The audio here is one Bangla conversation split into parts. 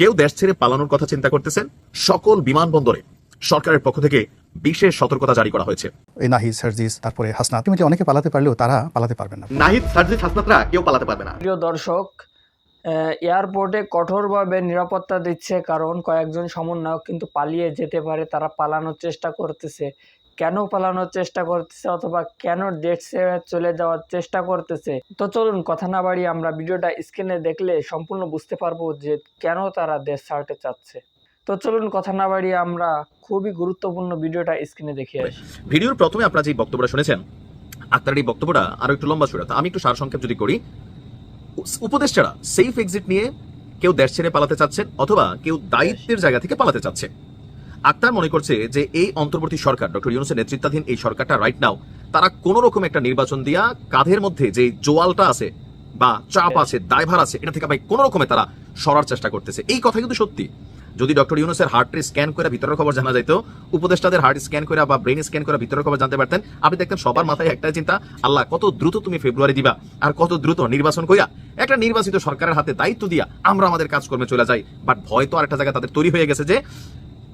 কেউ দেশ ছেড়ে পালানোর কথা চিন্তা করতেছেন? সকল বিমানবন্দরে সরকারের পক্ষ থেকে বিশেষ সতর্কতা জারি করা হয়েছে। এই নাহিদ সার্জিস তারপরে হাসনা তুমি অনেকে পালাতে পারলেও তারা পালাতে পারবে না। নাহিদ সার্জিস হাসনাতরা কেউ পালাতে পারবে না। প্রিয় দর্শক এয়ারপোর্টে কঠোরভাবে নিরাপত্তা দিচ্ছে কারণ কয়েকজন সমন্বয়ক কিন্তু পালিয়ে যেতে পারে তারা পালানোর চেষ্টা করতেছে। কেন পালানোর চেষ্টা করতেছে অথবা কেন ডেট চলে যাওয়ার চেষ্টা করতেছে? তো চলুন কথা না বাড়িয়ে আমরা ভিডিওটা স্ক্রিনে দেখলে সম্পূর্ণ বুঝতে পারব যে কেন তারা দেশ ছাড়তে চাচ্ছে। তো চলুন কথা না বাড়িয়ে আমরা খুবই গুরুত্বপূর্ণ ভিডিওটা স্ক্রিনে দেখে আসি। ভিডিওর প্রথমে আপনারা যে বক্তব্যটা শুনেছেন, আক্তারের এই বক্তব্যটা আরও একটু লম্বা ছিল আমি একটু সারসংক্ষেপ যদি করি উপদেষ্টারা সেফ এক্সিট নিয়ে কেউ দেশ ছেড়ে পালাতে চাচ্ছেন অথবা কেউ দায়িত্বের জায়গা থেকে পালাতে চাচ্ছে। আক্তার মনে করছে যে এই অন্তর্বর্তী সরকার ডক্টর ইউনুসের নেতৃত্বাধীন এই সরকারটা রাইট নাও তারা কোন রকম একটা নির্বাচন দিয়া কাঁধের মধ্যে যে জোয়ালটা আছে বা চাপ আছে দায়ভার আছে এটা থেকে ভাই কোন রকমে তারা সরার চেষ্টা করতেছে। এই কথা কিন্তু সত্যি। যদি ডক্টর ইউনুসের হার্ট স্ক্যান করে ভিতরের খবর জানা যাইতো উপদেষ্টাদের হার্ট স্ক্যান করে বা ব্রেন স্ক্যান করে ভিতরের খবর জানতে পারতেন আপনি দেখতেন সবার মাথায় একটাই চিন্তা আল্লাহ কত দ্রুত তুমি ফেব্রুয়ারি দিবা আর কত দ্রুত নির্বাচন কইয়া একটা নির্বাচিত সরকারের হাতে দায়িত্ব দিয়া আমরা আমাদের কাজকর্মে চলে যাই। বাট ভয় তো আরেকটা জায়গায় তাদের তৈরি হয়ে গেছে যে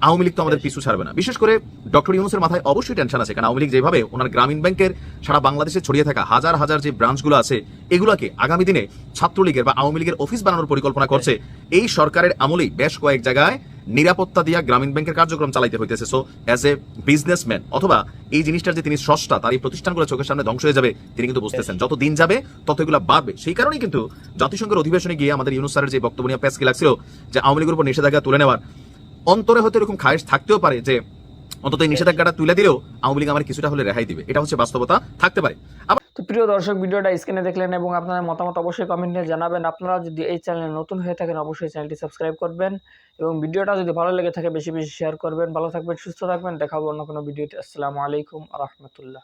আওয়ামী লীগ তো আমাদের পিছু ছাড়বে না। বিশেষ করে ডক্টর ইউনুসের মাথায় অবশ্যই টেনশন আছে কারণ আওয়ামী লীগ যেভাবে ওনার গ্রামীণ ব্যাংকের সারা বাংলাদেশে ছড়িয়ে থাকা হাজার হাজার যে ব্রাঞ্চগুলো আছে এগুলোকে আগামী দিনে ছাত্রলীগের বা আওয়ামী লীগের অফিস বানানোর পরিকল্পনা করছে। এই সরকারের আমলেই বেশ কয়েক জায়গায় নিরাপত্তা দিয়া গ্রামীণ ব্যাংকের কার্যক্রম চালাইতে হইতেছে। সো অ্যাজ এ বিজনেসম্যান অথবা এই জিনিসটার যে তিনি স্রষ্টা তার এই প্রতিষ্ঠানগুলো চোখের সামনে ধ্বংস হয়ে যাবে তিনি কিন্তু বুঝতেছেন। যত দিন যাবে তত এগুলো বাড়বে। সেই কারণেই কিন্তু জাতিসংঘের অধিবেশনে গিয়ে আমাদের ইউনুস স্যারের যে বক্তব্য নিয়ে প্যাসকি লাগছিল যে আওয়ামী লীগের উপর নিষেধাজ্ঞা তুলে নেওয়ার অন্তরে হয়তো এরকম খায়েশ থাকতেও পারে যে অন্তত এই নিষেধাজ্ঞাটা তুলে দিলেও আওয়ামী লীগ আমার কিছুটা হলে রেহাই দিবে। এটা হচ্ছে বাস্তবতা থাকতে পারে। তো প্রিয় দর্শক ভিডিওটা স্ক্রিনে দেখলেন এবং আপনাদের মতামত অবশ্যই কমেন্টে জানাবেন। আপনারা যদি এই চ্যানেলে নতুন হয়ে থাকেন অবশ্যই চ্যানেলটি সাবস্ক্রাইব করবেন এবং ভিডিওটা যদি ভালো লেগে থাকে বেশি বেশি শেয়ার করবেন। ভালো থাকবেন সুস্থ থাকবেন। দেখাবো অন্য কোনো ভিডিওতে। আসসালামু আলাইকুম রহমতুল্লাহ।